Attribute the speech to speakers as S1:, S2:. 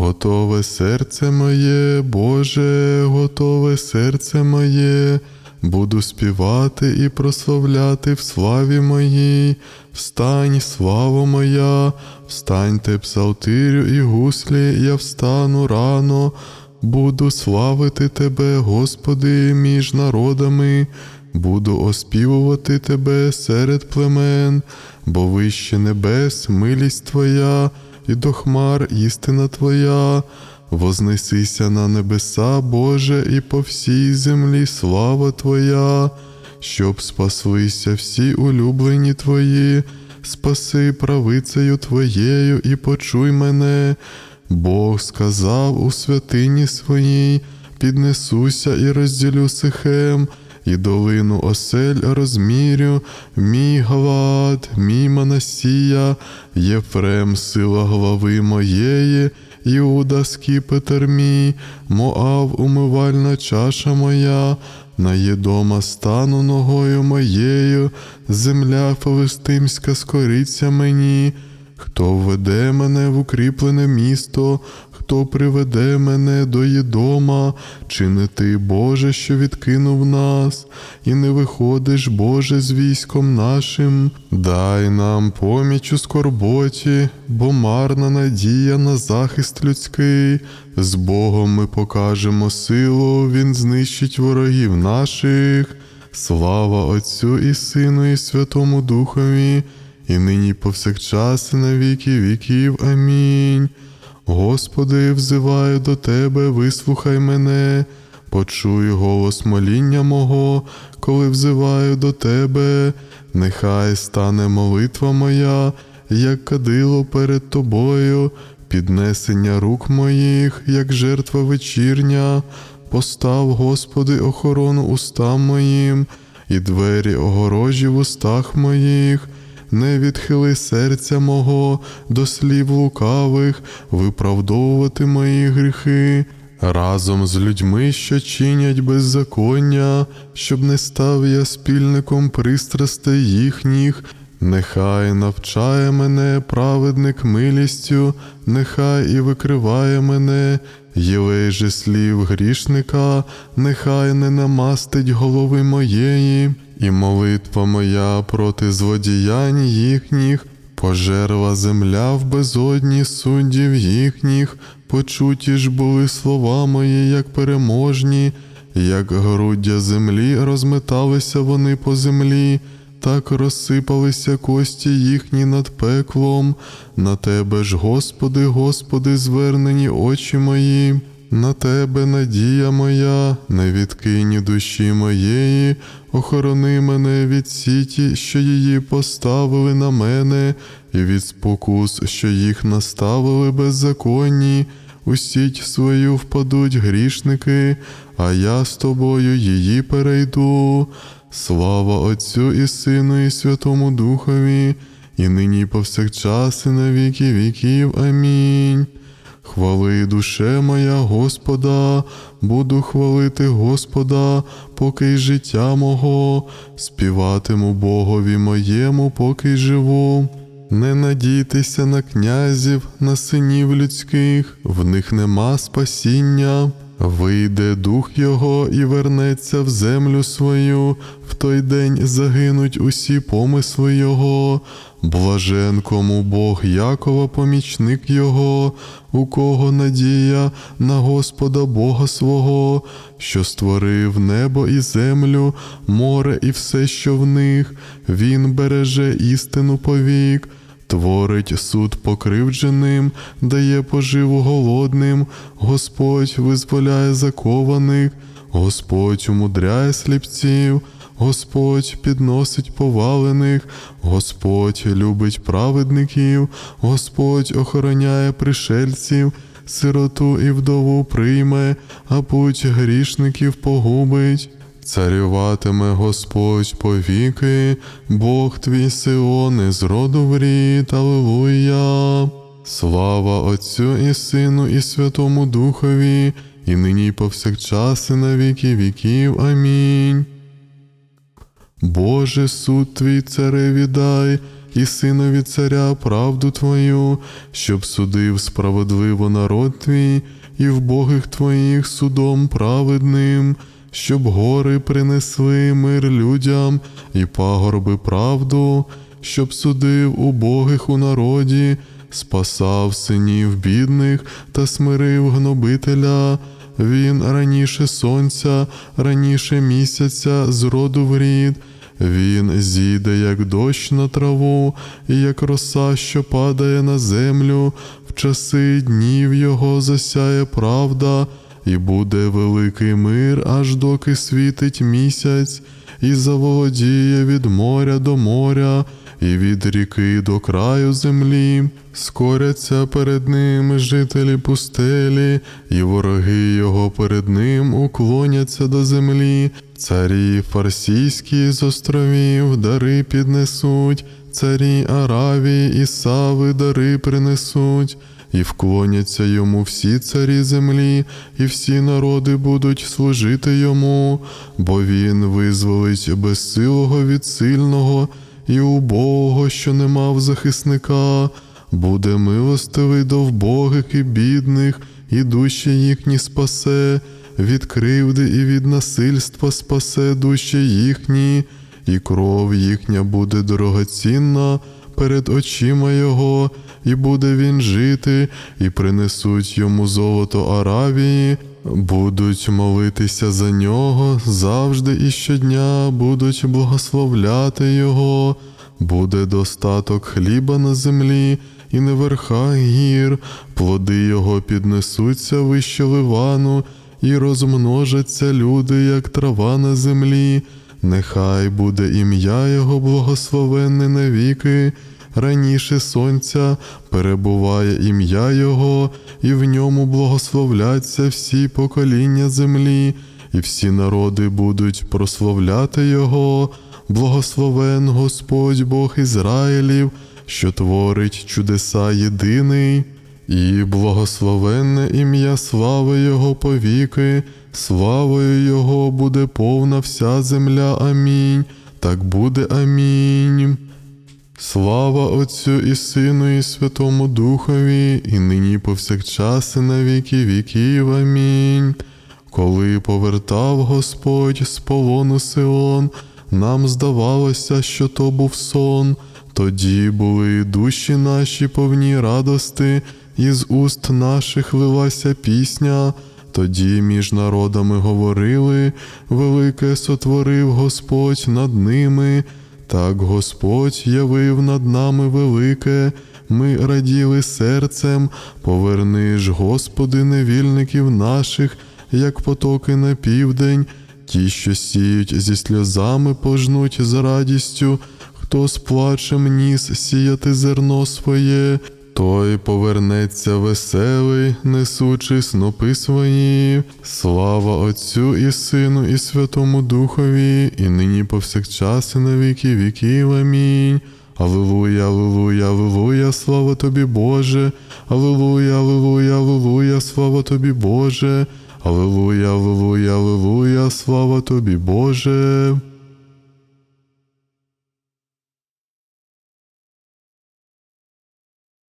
S1: Готове серце моє, Боже, готове серце моє, буду співати і прославляти в славі моїй. Встань, слава моя, встаньте псалтирю і гуслі, я встану рано, буду славити Тебе, Господи, між народами, буду оспівувати Тебе серед племен, бо вище небес милість Твоя, і до хмар істина Твоя. Вознесися на небеса, Боже, і по всій землі слава Твоя, щоб спаслися всі улюблені Твої, спаси правицею Твоєю і почуй мене. Бог сказав у святині своїй, піднесуся і розділю сихем, і долину осель розмірю, мій глад, мій Манасія, Єфрем, сила глави моєї, Іуда скіпетр мій, Моав умивальна чаша моя, на єдома стану ногою моєю, земля филистимська скориться мені. Хто введе мене в укріплене місто, хто приведе мене до Єдома, чи не ти, Боже, що відкинув нас, і не виходиш, Боже, з військом нашим, дай нам поміч у скорботі, бо марна надія на захист людський. З Богом ми покажемо силу, Він знищить ворогів наших. Слава Отцю і Сину, і Святому Духові і нині повсякчас, і на віки віків. Амінь. Господи, взиваю до Тебе, вислухай мене, почуй голос моління мого, коли взиваю до Тебе, нехай стане молитва моя, як кадило перед Тобою, піднесення рук моїх, як жертва вечірня. Постав, Господи, охорону устам моїм, і двері огорожі в устах моїх не відхили серця мого до слів лукавих, виправдовувати мої гріхи. Разом з людьми, що чинять беззаконня, щоб не став я спільником пристрастей їхніх, нехай навчає мене праведник милістю, нехай і викриває мене, єлей же слів грішника, нехай не намастить голови моєї, і молитва моя проти злодіянь їхніх, пожерла земля в безодні суддів їхніх, почуті ж були слова мої, як переможні, як груддя землі розметалися вони по землі. Так розсипалися кості їхні над пеклом, на тебе ж, Господи, Господи, звернені очі мої, на тебе надія моя, не відкинь душі моєї, охорони мене від сіті, що її поставили на мене, і від спокус, що їх наставили беззаконні. У сіть свою впадуть грішники, а я з тобою її перейду. Слава Отцю і Сину, і Святому Духові, і нині повсякчас, і на віки віків. Амінь. Хвали душе моя Господа, буду хвалити Господа, поки й життя мого, співатиму Богові моєму, поки й живу. Не надійтеся на князів, на синів людських, в них нема спасіння. Вийде дух його і вернеться в землю свою, в той день загинуть усі помисли його. Блажен кому Бог Якова, помічник його, у кого надія на Господа Бога свого, що створив небо і землю, море і все, що в них, Він береже істину повік. Творить суд покривдженим, дає поживу голодним, Господь визволяє закованих, Господь умудряє сліпців, Господь підносить повалених, Господь любить праведників, Господь охороняє пришельців, сироту і вдову прийме, а путь грішників погубить. Царюватиме Господь повіки, Бог твій Сион з роду в рід, Аллилуйя. Слава Отцю і Сину, і Святому Духові, і нині й повсякчас, і на віки віків. Амінь. Боже, суд твій цареві дай, і синові царя правду Твою, щоб судив справедливо народ твій, і вбогих Твоїх судом праведним, щоб гори принесли мир людям і пагорби правду, щоб судив убогих у народі, спасав синів бідних та смирив гнобителя. Він раніше сонця, раніше місяця з роду в рід. Він зійде, як дощ на траву, і як роса, що падає на землю, в часи днів його засяє правда, і буде великий мир, аж доки світить місяць, і заволодіє від моря до моря, і від ріки до краю землі. Скоряться перед ним жителі пустелі, і вороги його перед ним уклоняться до землі. Царі фарсійські з островів дари піднесуть, царі Аравії і Сави дари принесуть, і вклоняться йому всі царі землі, і всі народи будуть служити йому, бо він визволить безсилого від сильного, і убогого, що не мав захисника, буде милостивий до вбогих і бідних, і душі їхні спасе від кривди і від насильства спасе душі їхні, і кров їхня буде дорогоцінна перед очима Його, і буде він жити, і принесуть йому золото Аравії, будуть молитися за нього завжди і щодня будуть благословляти Його, буде достаток хліба на землі. І на верхах гір, плоди його піднесуться вище ливану, і розмножаться люди, як трава на землі, нехай буде ім'я Його благословенне навіки, раніше сонця перебуває ім'я Його, і в ньому благословляться всі покоління землі, і всі народи будуть прославляти Його, благословен Господь Бог Ізраїлів, що творить чудеса єдиний. І благословенне ім'я слави Його повіки, славою Його буде повна вся земля. Амінь. Так буде амінь. Слава Отцю і Сину, і Святому Духові, і нині повсякчас, і на віки віків. Амінь. Коли повертав Господь з полону Сион, нам здавалося, що то був сон. Тоді були душі наші повні радости, і з уст наших лилася пісня. Тоді між народами говорили, велике сотворив Господь над ними. Так Господь явив над нами велике, ми раділи серцем, поверни ж, Господи, невільників наших, як потоки на південь, ті, що сіють зі сльозами, пожнуть з радістю, хто з плачем ніс сіяти зерно своє, той повернеться веселий, несучи снопи свої. Слава Отцю і Сину, і Святому Духові, і нині повсякчас, і на віки віків. Амінь. Аллилуйя, аллилуйя, аллилуйя, слава тобі, Боже, Аллилуйя, аллилуйя, аллилуйя, слава тобі, Боже, Аллилуйя, аллилуйя, аллилуйя, слава тобі, Боже.